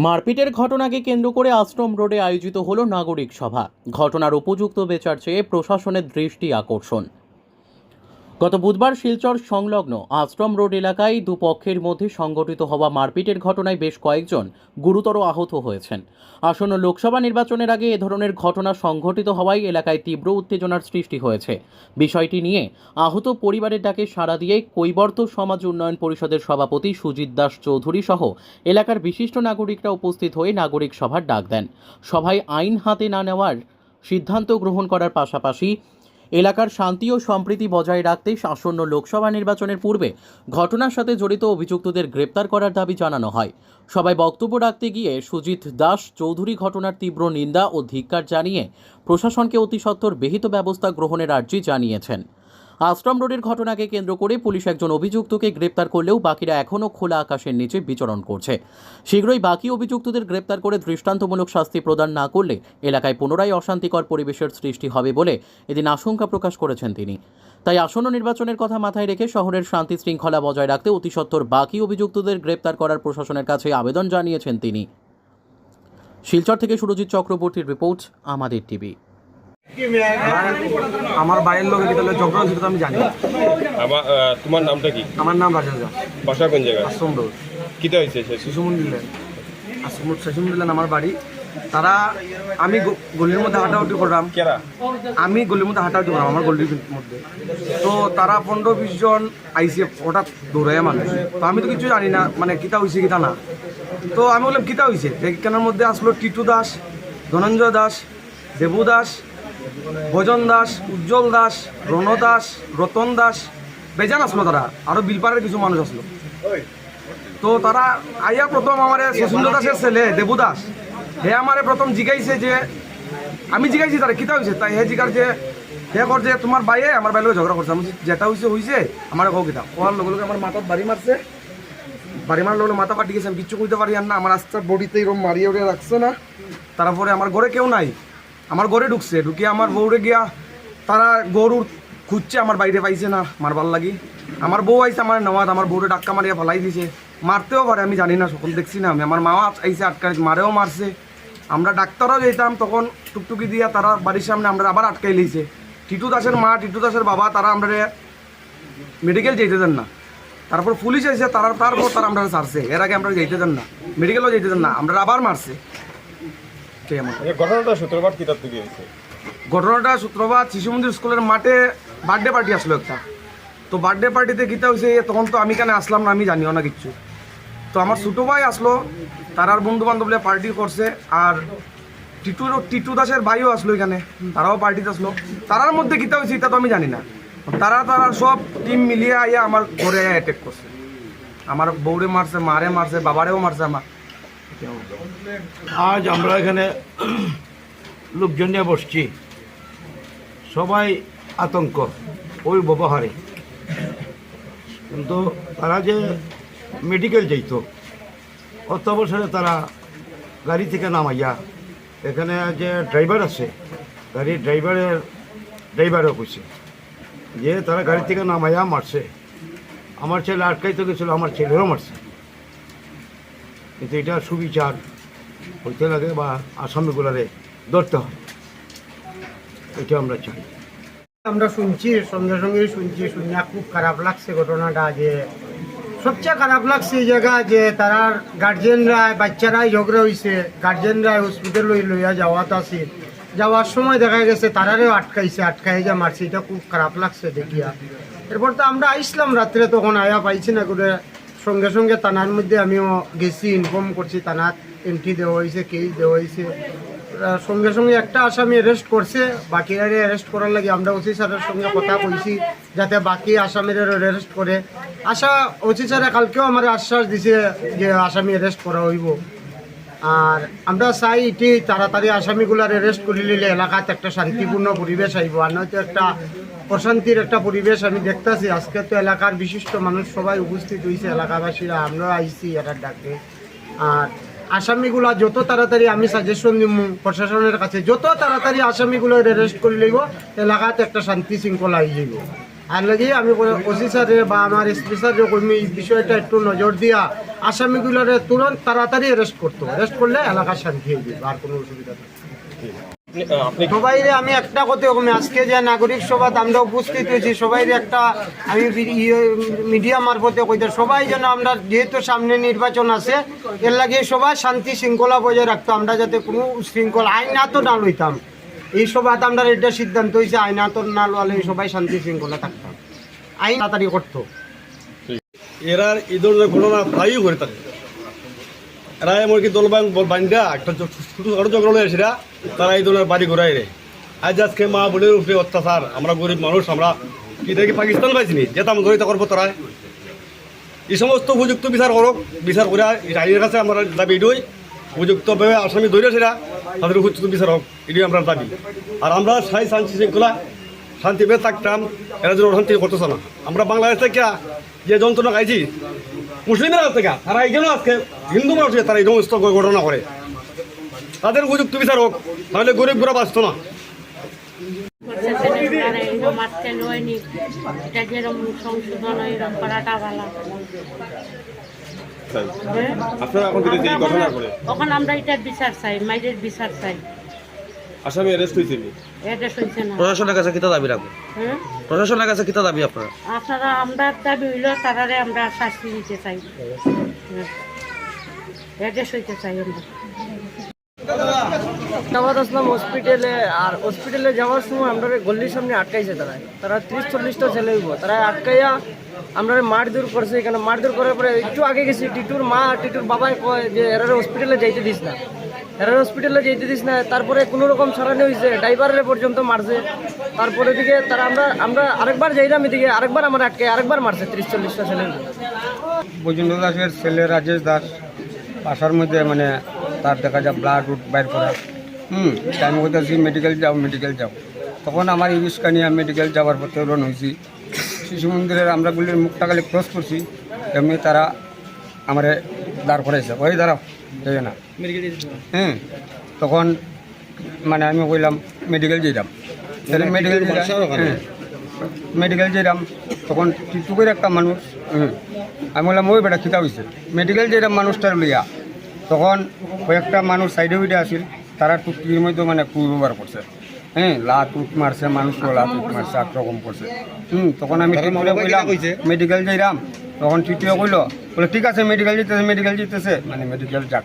মারপিটের ঘটনাকে কেন্দ্র করে আশ্রম রোডে আয়োজিত হলো নাগরিক সভা। ঘটনার উপযুক্ত বেচার চেয়ে প্রশাসনের দৃষ্টি আকর্ষণ। গত বুধবার শিলচর সংলগ্ন আশ্রম রোড এলাকায় দুপক্ষের মধ্যে সংঘটিত হওয়া মারপিটের ঘটনায় বেশ কয়েকজন গুরুতর আহত হয়েছেন। আসন্ন লোকসভা নির্বাচনের আগে এ ধরনের ঘটনা সংঘটিত হওয়ায় এলাকায় তীব্র উত্তেজনার সৃষ্টি হয়েছে। বিষয়টি নিয়ে আহত পরিবারের ডাকে সাড়া দিয়ে কৈবর্ত সমাজ উন্নয়ন পরিষদের সভাপতি সুজিত দাস চৌধুরী সহ এলাকার বিশিষ্ট নাগরিকরা উপস্থিত হয়ে নাগরিক সভার ডাক দেন। সভায় আইন হাতে না নেওয়ার সিদ্ধান্ত গ্রহণ করার পাশাপাশি এলাকার শান্তি ও সম্প্রীতি বজায় রাখতে আসন্ন লোকসভা নির্বাচনের পূর্বে ঘটনার সাথে জড়িত অভিযুক্তদের গ্রেপ্তার করার দাবি জানানো হয়। সবাই বক্তব্য রাখতে গিয়ে সুজিত দাস চৌধুরী ঘটনার তীব্র নিন্দা ও ধিক্কার জানিয়ে প্রশাসনকে অতিসত্বর বিহিত ব্যবস্থা গ্রহণের আর্জি জানিয়েছেন। আশ্রম রোডের ঘটনাকে কেন্দ্র করে পুলিশ একজন অভিযুক্তকে গ্রেপ্তার করলেও বাকিরা এখনও খোলা আকাশের নিচে বিচরণ করছে। শীঘ্রই বাকি অভিযুক্তদের গ্রেপ্তার করে দৃষ্টান্তমূলক শাস্তি প্রদান না করলে এলাকায় পুনরায় অশান্তিকর পরিবেশের সৃষ্টি হবে বলে এদিন আশঙ্কা প্রকাশ করেছেন তিনি। তাই আসন্ন নির্বাচনের কথা মাথায় রেখে শহরের শান্তি শৃঙ্খলা বজায় রাখতে অতি সত্বর বাকি অভিযুক্তদের গ্রেপ্তার করার প্রশাসনের কাছে আবেদন জানিয়েছেন তিনি। শিলচর থেকে সুরজিৎ চক্রবর্তীর রিপোর্ট, আমাদের টিভি। আমার বাড়ির লোকের ভিতরে ঝগড়া হয়েছিল তো আমি জানি। আমার তোমার নামটা কি? আমার নাম দাস বাসা কোন জায়গায়? আশ্রম রোড। কিটা হয়েছে সে শিশু মন্দির লেন আশ্রম রোড শিশু মন্দির লেন আমার বাড়ি। তারা আমি গ- গলির মধ্যে হাঁটাহাঁটি করলাম। কেরা? আমি গলির মধ্যে হাঁটাহাঁটি করলাম আমার গলির মধ্যে। তো তারা পনেরো বিশ জন আইসি হঠাৎ দৌড়াইয়া মানুষ। তো আমি তো কিছু জানি না মানে কিতা হয়েছে কিতা না। তো আমি বললাম কিতা হয়েছে এখানের মধ্যে আসলো টিটু দাস ধনঞ্জয় দাস দেবু দাস ভজন দাস, উজ্জ্বল দাস রণ দাস রতন দাস। বেজান আসলো তারা। আরও বিলপাড়ের কিছু মানুষ আসলো। তো তারা আইয়া প্রথম আমার শচীন্দ্র দাসের ছেলে দেবু দাস হে আমারে প্রথম জিগাইছে যে, আমি জিগাইছি তারা, কিতা হয়েছে তাই হে জিগার যে, হে কর যে, তোমার বাইয়ে আমার বাইরে ঝগড়া করছে। আমি যেটা হয়েছে হয়েছে আমার কৌ কিতা? কোয়ার লগে লগে আমার মাথাত বাড়ি মারছে। বাড়ি মারার লগে মাথা পাটি গেছে। আমি কিচ্ছু কইতে পারি আর না। আমার আস্তে বডিতে এরকম মারিয়ে উড়ে রাখছে না। তারপরে আমার ঘরে কেউ নাই। আমার ঘরে ঢুকছে, ঢুকিয়ে আমার বউরে গিয়া তারা গরুর খুঁজছে, আমার বাইরে পাইছে না, মারবার লাগি। আমার বউ আইছে আমার নেওয়াত, আমার বউরে ডাক্কা মারিয়া ফেলাই দিছে। মারতেও পারে, আমি জানি না, সকল দেখছি না আমি। আমার মা আইসে আটকাই মারেও মারছে। আমরা ডাক্তারও যেতাম, তখন টুকটুকি দিয়া তারা বাড়ির সামনে আমরা আবার আটকাই লইছে। টিটু দাসের মা, টিটু দাসের বাবা, তারা আমরা মেডিকেল যেতে দেন না। তারপর পুলিশ এসে তারা তারপর তারা আমরা ছাড়ছে এর আগে আমরা যেতে দেন না। মেডিকেলও যেতে দেন না, আমরা আবার মারছে। ঘটনাটা সূত্রপাত কিতাব থেকে হয়েছে? ঘটনাটা সূত্রপাত শিশু মন্দির স্কুলের মাঠে বার্থডে পার্টি আসলো একটা। তো বার্থডে পার্টিতে গীতা হয়েছে তখন তো আমি কেন আসলাম না আমি জানিও না কিচ্ছু। তো আমার ছোটো ভাই আসলো তারার বন্ধু বান্ধবরা পার্টি করছে আর টিটুর টিটু দাসের ভাইও আসলো এখানে তারাও পার্টিতে আসলো। তারার মধ্যে গীতা হয়েছে এটা তো আমি জানি না। তারা তারা সব টিম মিলিয়ে আইয়া আমার ঘরে অ্যাটেক করছে। আমার বউরে মারছে মারে মারছে বাবারেও মারছে আমার। আজ আমরা এখানে লোকজন নিয়ে বসছি। সবাই আতঙ্ক, ওই ব্যবহারে। কিন্তু তারা যে মেডিকেল যাইত, অত বছরে তারা গাড়ি থেকে নামাইয়া, এখানে যে ড্রাইভার আছে গাড়ির ড্রাইভারের ড্রাইভারও কইছে যে তারা গাড়ি থেকে নামাইয়া মারছে। আমার ছেলে আটকাইতে গেছিল, আমার ছেলেরও মারছে। কিন্তু এটা সুবিচার হইতে লাগে বা আসামিগুলারে ধরতে হয়। এটা আমরা চাই। আমরা শুনছি, সঙ্গে সঙ্গে শুনছি, শুনিয়া খুব খারাপ লাগছে ঘটনাটা যে সবচেয়ে খারাপ লাগছে এই জায়গা যে তারার গার্জেনরা বাচ্চারাই ঝগড়া হয়েছে গার্জেনরা হসপিটাল লইয়া যাওয়াত আছে। যাওয়ার সময় দেখা গেছে তারারেও আটকাইছে আটকাই যা মারছে। এটা খুব খারাপ লাগছে দেখিয়া। এরপর তো আমরা আইসলাম রাত্রে, তখন আয়া পাইছি না করে সঙ্গে সঙ্গে থানার মধ্যে আমিও গেছি ইনফর্ম করছি, থানার এন্ট্রি দেওয়া হয়েছে কেস দেওয়া হয়েছে। সঙ্গে সঙ্গে একটা আসামি অ্যারেস্ট করছে বাকিরারে অ্যারেস্ট করার লাগে আমরা ওসি স্যারের সঙ্গে কথা বলছি, যাতে বাকি আসামিদের অ্যারেস্ট করে। আশা, ওসি স্যারে কালকেও আমার আশ্বাস দিছে যে আসামি অ্যারেস্ট করা হইব। আর আমরা চাই এটি তাড়াতাড়ি আসামিগুলার অ্যারেস্ট করে নিলে এলাকাতে একটা শান্তিপূর্ণ পরিবেশ আইব, আর নয়তো একটা অশান্তির একটা পরিবেশ আমি দেখতেছি। আজকে তো এলাকার বিশিষ্ট মানুষ সবাই উপস্থিত হয়েছে এলাকাবাসীরা আমরা আইছি এটার ডাকে। আর আসামিগুলা যত তাড়াতাড়ি আমি সাজেশন দিব প্রশাসনের কাছে, যত তাড়াতাড়ি আসামিগুলো অ্যারেস্ট করে লইব, এলাকাতে একটা শান্তি শৃঙ্খলা আই যাব আর লাগি আমি স্যারে বা আমার এসপি কর্মী এই বিষয়টা একটু নজর দিয়া আসামিগুলোরে তুরন্ত তাড়াতাড়ি অ্যারেস্ট করতো অ্যারেস্ট করলে এলাকার শান্তি হয়ে যাবে, আর কোনো অসুবিধা নেই। সবাই আমি একটা কথা কমে আজকে যে নাগরিক সভা আমরা উপস্থিত হয়েছি সবাই একটা আমি মিডিয়া মারফতে কইতে সবাই যেন আমরা যেহেতু সামনে নির্বাচন আছে এর লাগে সবাই শান্তি শৃঙ্খলা বজায় রাখতো আমরা যাতে কোনো শৃঙ্খলা আইন তো না লইতাম। এই সভাতে আমরা এটা সিদ্ধান্ত হয়েছে আইন তো না লওয়ালে সবাই শান্তি শৃঙ্খলা থাকতাম। আইন তাড়াতাড়ি করতো। এরা ধরনের ঘটনা প্রায়ই করে থাকে। এরা এমনকি দলবাং বান্ধা একটা ছোট ছোট হয়ে সেটা তারা এই ধরনের বাড়ি ঘোরায় রে। আজ আজকে মা বোনের উপরে অত্যাচার, আমরা গরিব মানুষ, আমরা কি দেখি পাকিস্তান পাইছিনি? যেতাম ধরিতে করব তারা। এই সমস্ত উপযুক্ত বিচার করক বিচার করে আইনের কাছে আমরা দাবি এটাই উপযুক্তভাবে আসামি ধরে সেটা তাদের উপযুক্ত বিচার হোক, এটাই আমরা দাবি। আর আমরা সাই শান্তি শৃঙ্খলা শান্তিভাবে থাকতাম, এরা যেন অশান্তি করতেছে না। আমরা বাংলাদেশ থেকে যে যন্ত্রণা খাইছি মুসলিমের থেকে তারা এই জন্য আজকে হিন্দু মানুষের তারা এই সমস্ত ঘটনা করে। তাদের উপযুক্ত বিচার হোক তাহলে গরিব গোরা বাঁচত না। আজকে লয়নি এটা যেরকম সংশোধন এরকম করাটা ভালো? আপনারা এখন যেটা ঘটনা করে তখন আমরা এটা বিচার চাই মাইরের বিচার চাই। আসামি অ্যারেস্ট হয়েছে প্রশাসনের কাছে কিতা দাবি রাখব? হ্যাঁ? প্রশাসনের কাছে কিতা দাবি আপনারা? আপনারা আমরা দাবি হইল তারারে আমরা শাস্তি দিতে চাই। সইতে চাই আমরা। আসলাম হসপিটালে আর হসপিটালে যাওয়ার সময় আমরা গল্লির সামনে আটকাইছে তারা। তারা ত্রিশ চল্লিশটা ছেলে হইব। তারা আটকাইয়া আমরা মারধর করছে। এখানে মারধর করার পরে একটু আগে গেছি। টিটুর মা আর টিটুর বাবাই কয় যে এরারে হসপিটালে যাইতে দিস না। এরারে হসপিটালে যাইতে দিস না, তারপরে কোনো রকম সারানি হয়েছে ড্রাইভারের পর্যন্ত মারছে। তারপরে দিকে তারা আমরা আমরা আরেকবার যাইলাম এদিকে, আরেকবার আমার আটকে, আরেকবার মারছে ত্রিশ চল্লিশটা ছেলে বৈজেন্দ্র দাসের ছেলে রাজেশ দাস, বাসার মধ্যে মানে তার দেখা যায় ব্লাড উড বাইর করা। হুম টাইম করতেছি মেডিকেল যাও মেডিকেল যাও। তখন আমার এই রিস্কা নিয়ে মেডিকেল যাওয়ার পথে হয়েছি শিশু মন্দিরের আমরা গুলির মুখটা খালি ক্রস করছি, এমনি তারা আমারে দাঁড় করাইছে। ওই দাঁড়াও। এই না? হ্যাঁ তখন মানে আমি কইলাম মেডিকেল যেতাম মেডিকেল মেডিকেল যেতাম তখন টিটুকের একটা মানুষ হুম আমি বললাম ওই বেটা খিতা হয়েছে মেডিকেল যেতাম মানুষটার লইয়া। তখন কয়েকটা মানুষ সাইডে উইডে আসিল তারা টুকটির মধ্যে মানে খুব ব্যবহার করছে। হ্যাঁ লাত উঠ মারছে মানুষকে লাত উঠ মারছে আক্রমণ করছে। হুম তখন আমি মেডিকেল যাইলাম তখন তৃতীয় কইলো বলে ঠিক আছে মেডিকেল যেতেছে মেডিকেল যেতেছে মানে মেডিকেল যাক